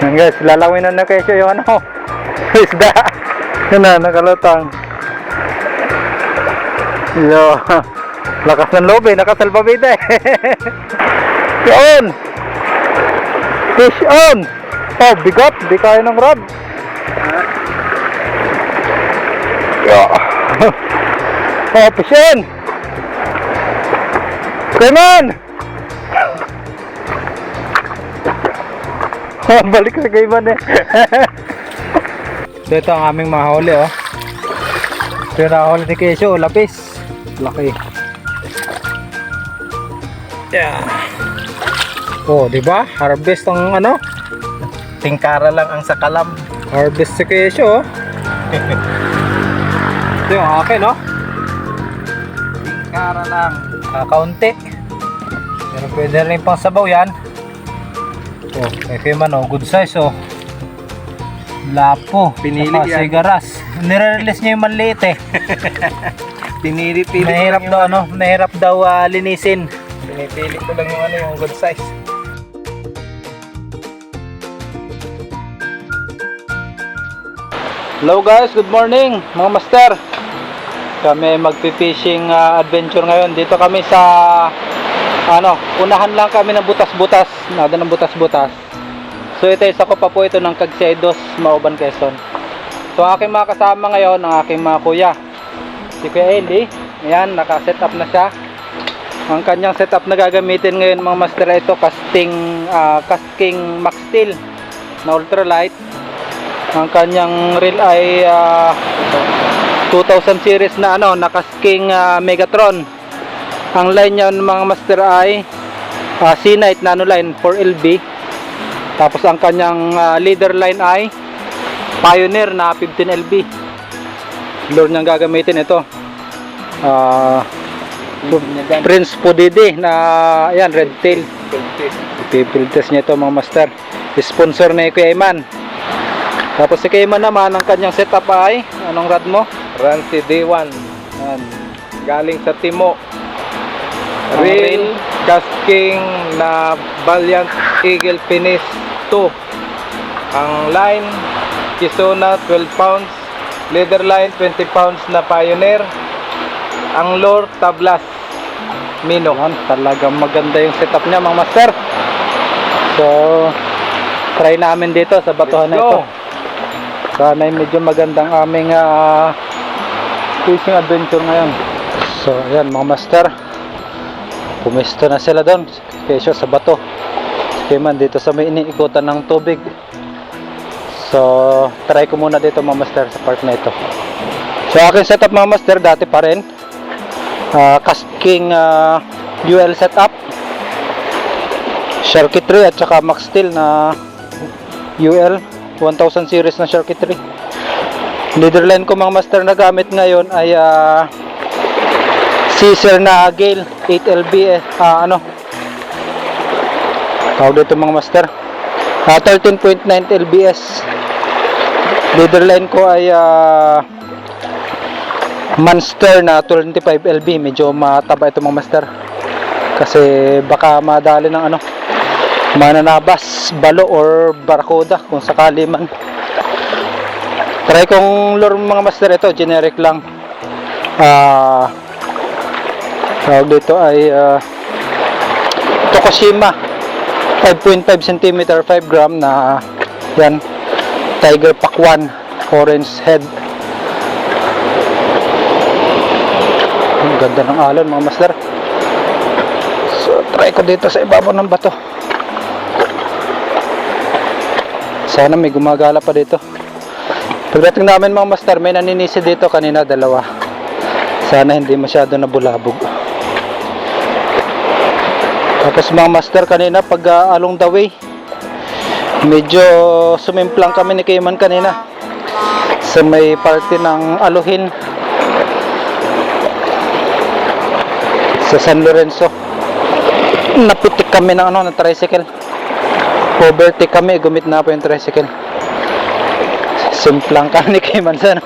Yan guys, lalawin na kayo yung ano, isda. Yan na, nakalutang. Yo, lakas ng loob eh, nakasalbabida eh. Yun! Fish on! Oh, bigot, di kaya ng rod. Yo. oh, fish on! Come on! Balik sa gayman eh. so, ito ang aming mahuli oh. Ito yung nahuli ni Kesyo, lapis. Laki. Yeah. Oh, di ba? Harvest ang ano? Tingkara lang ang sakalam. Harvest si Kesyo oh. ito yung akin oh. Tingkara lang. Kakaunti. Pero pwede rin pang sabaw yan. Oh, may man oh, good size oh. Lapo. Pinili Saka yan. Sigaras. Nire-release niya yung manliit eh. Pinili-pili Nahirap daw ano, nahirap daw ah, linisin. Pinipili ko lang yung ano yung good size. Hello guys, good morning mga master. Kami magpi-fishing ah, adventure ngayon. Dito kami sa ano, unahan lang kami ng butas-butas, nada ng butas-butas. So ito isa ko pa po ito ng Cagsedos, Mauban Quezon. So ang aking mga kasama ngayon, ang aking mga kuya. Si Kuya Andy, ayan, naka-set up na siya. Ang kanyang setup na gagamitin ngayon mga master ito casting ah, casting max steel na ultralight ang kanyang reel ay ah, 2000 series na ano na casting ah, Megatron ang line niya mga master ay uh, C-Night nano line 4LB tapos ang kanyang ah, leader line ay Pioneer na 15LB lure niyang gagamitin ito ah Prince Pudidi na ayan red tail Pipil test niya ito mga master sponsor na Kuya Iman tapos si Kuya Iman naman ang kanyang setup ay anong rod mo? Rancy D1. Ayan. Galing sa Timo. Ang Reel casting na Valiant Eagle Finish 2. Ang line Kisona 12 pounds. Leader line 20 pounds na Pioneer. Ang lure Tablas Mino. Ayan, talagang maganda yung setup niya mga master so try namin dito sa batuhan na ito sana ay medyo magandang aming ah, fishing adventure ngayon so ayan mga master pumisto na sila doon kesyo sa bato. Kaya man dito sa may iniikutan ng tubig. So try ko muna dito mga master sa part na ito. So aking setup mga master dati pa rin. Uh, casking ah, UL setup. Circuitry at saka max steel na UL 1000 series na circuitry leader line ko mga master na gamit ngayon ay ah, Caesar na Gale 8LB eh, ah, ano? Tawag dito mga master. Ah, 13.9 LBS leader line ko ay ah, Monster na 25 LB medyo mataba ito mga master. Kasi baka madali ng ano mananabas, balo or barakuda kung sakali man. Try kong lure mga master ito generic lang. Ah tawag dito ay ah, Tokushima 5.5 cm 5 gram na yan Tiger Pakwan orange head. Ang ganda ng alon mga master. So try ko dito sa ibabaw ng bato. Sana may gumagala pa dito. Pagdating namin mga master may naninisi dito kanina dalawa. Sana hindi masyado nabulabog tapos mga master kanina pag ah, along the way medyo sumimplang kami ni Kayman kanina sa may party ng aluhin. Sa San Lorenzo. Napitik kami ng ano ng tricycle. Overtake kami gumit na po yung tricycle. Simplang kami kay Mansan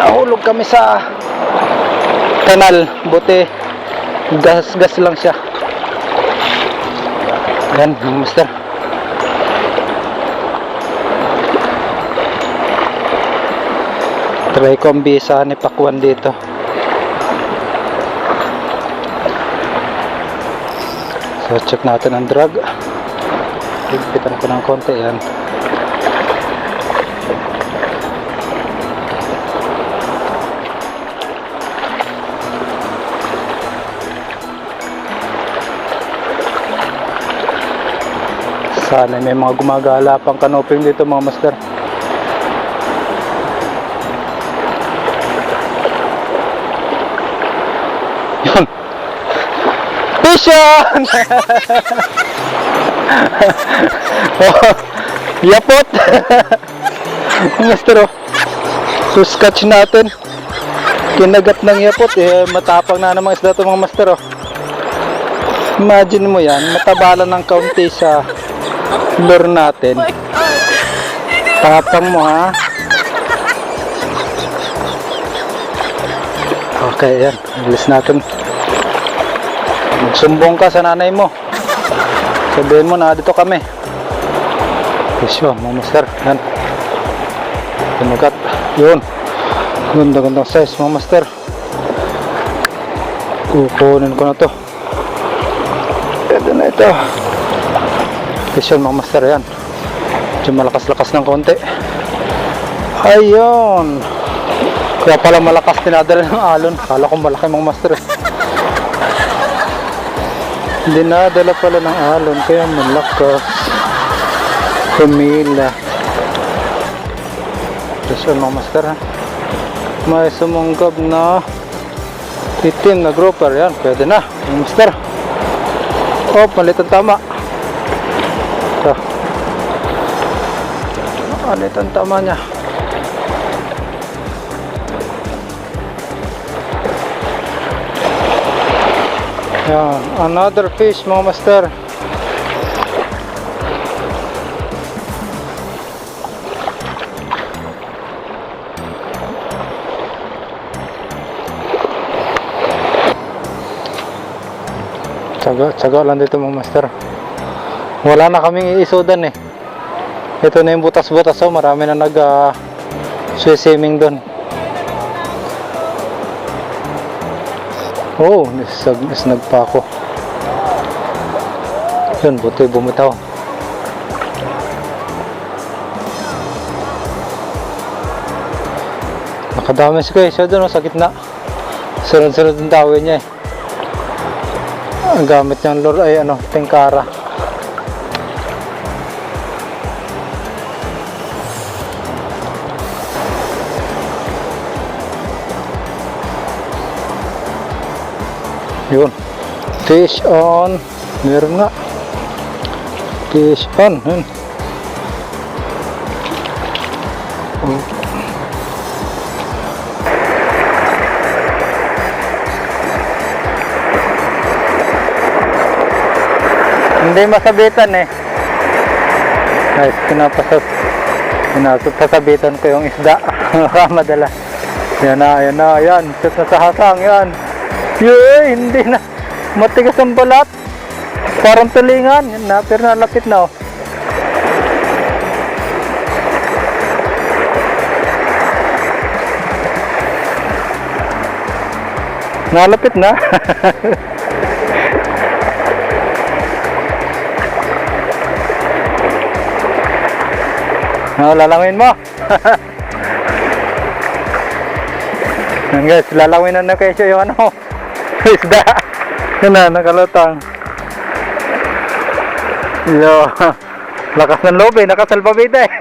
nahulog kami sa kanal. Buti gas gas lang siya yan, mga master. Try ko ang bisa ni Pakwan dito. So, check natin ang drag. Ligpitan ko ng konti yan. Sana may mga gumagala pang kanoping dito mga master. Yun. Vision! oh, yapot! master oh. So scotch natin. Kinagat ng yapot eh. Matapang na namang isda to mga master oh. Imagine mo yan, matabala ng kaunti sa lure natin. Tapang mo ha. Okay, yan. Alis natin. Magsumbong ka sa nanay mo. Sabihin mo na dito kami. Pisyo, mga master. Yan. Pinugat. Yun. Ganda-gandang size, mga master. Kukunin ko na to. Ito na ito. Pisyo, mga master. Yan. Medyo malakas-lakas ng konti. Ayun. Kaya pala malakas tinadala ng alon. Kala ko malaki mga master. eh. Hindi nadala pala ng alon. Kaya malakas. Humila. Tapos yun mga master ha. May sumunggab na itim na grouper. Yan, pwede na. Mga master. Oh, malit tama. Malit ang tama niya. Yan, another fish mga master. Tsaga, tsaga lang dito mga master. Wala na kaming iisudan eh. Ito na yung butas-butas oh, marami na nag uh, swimming doon. Oo, oh, nisag, nisnag pa ako. Yun, buti bumitaw. Nakadami si Kuya siya doon oh, sa gitna. Sunod-sunod ang dawin niya eh. Ang gamit niyang lure ay ano, tingkara. Yun. Fish on. Meron nga. Fish on. Yun. Hindi masabitan eh. Guys, pinapasas pinasasabitan ko yung isda. Madala. Yan na, yan na, yan. Shoot na sa hasang, yan. Yay, hindi na. Matigas ang balat. Parang tulingan. Yan na, pero nalapit na oh. Nalapit na. Oh, lalangin mo. Yan guys, lalawin na na kayo yung ano, isda. Yan na, nakalutang. Yo, lakas ng loob eh, nakasalpabida eh.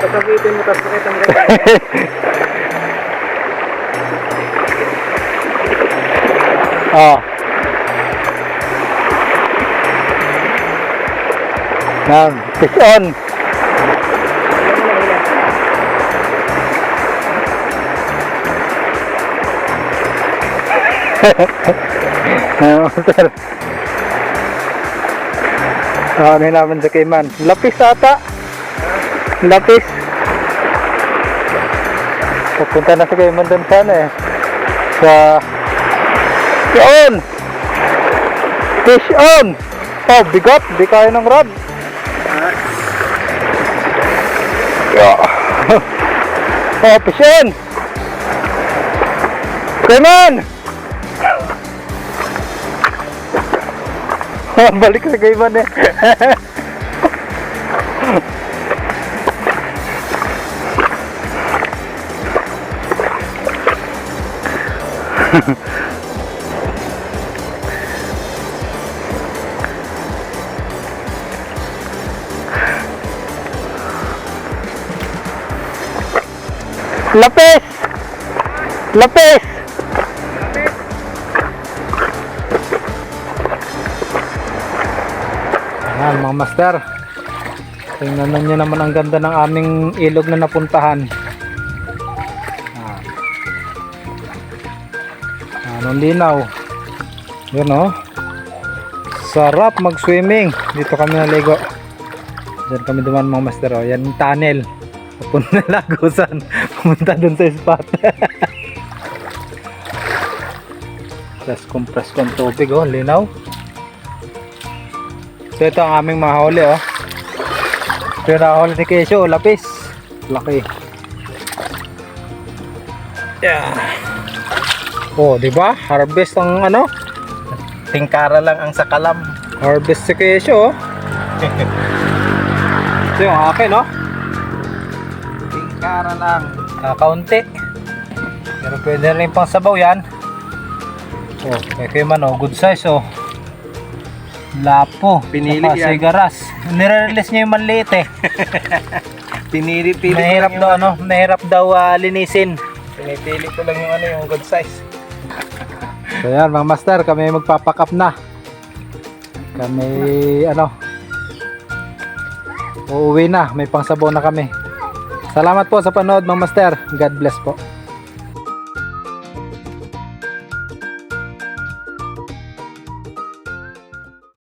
Kasabitin mo tapos pakita mo oh. Yan, fish on. Sir? Ah, ano naman sa Kayman? Lapis ata. Lapis. Pupunta na sa Kayman doon sana eh. Sa... Yun! Fish on! Oh, bigot. Di kaya ng rod. Yeah. oh, pisin. Kaiman! Balik sa Kaiman eh. Lapis! Lapis! Ayan mga master. Tingnan nyo naman ang ganda ng aming ilog na napuntahan. Anong linaw. Yun oh. Sarap mag-swimming. Dito kami naligo. Diyan kami duman mga master oh. Yan tunnel. Papunta na Lagusan. Pumunta dun sa spot. Press compress kong tubig oh. Linaw. So ito ang aming mahuli oh. Ito yung nahuli ni Kesyo, lapis. Laki. Yeah. Oh, di ba? Harvest ang ano? Tingkara lang ang sakalam. Harvest si Kesyo oh. Ito yung akin oh. Tingkara lang. Ah, kaunti. Pero pwede rin pang sabaw yan. Oh, kay kay man oh, good size oh. Lapo. Pinili saka yan. Sigaras. Nire-release niya yung manliit eh. Pinili-pili ko Nahirap daw ano, nahirap daw ah, linisin. Pinipili ko lang yung ano yung good size. So yan mga master, kami magpapakap na. Kami ano, uuwi na, may pangsabaw na kami. Salamat po sa panood mga master. God bless po.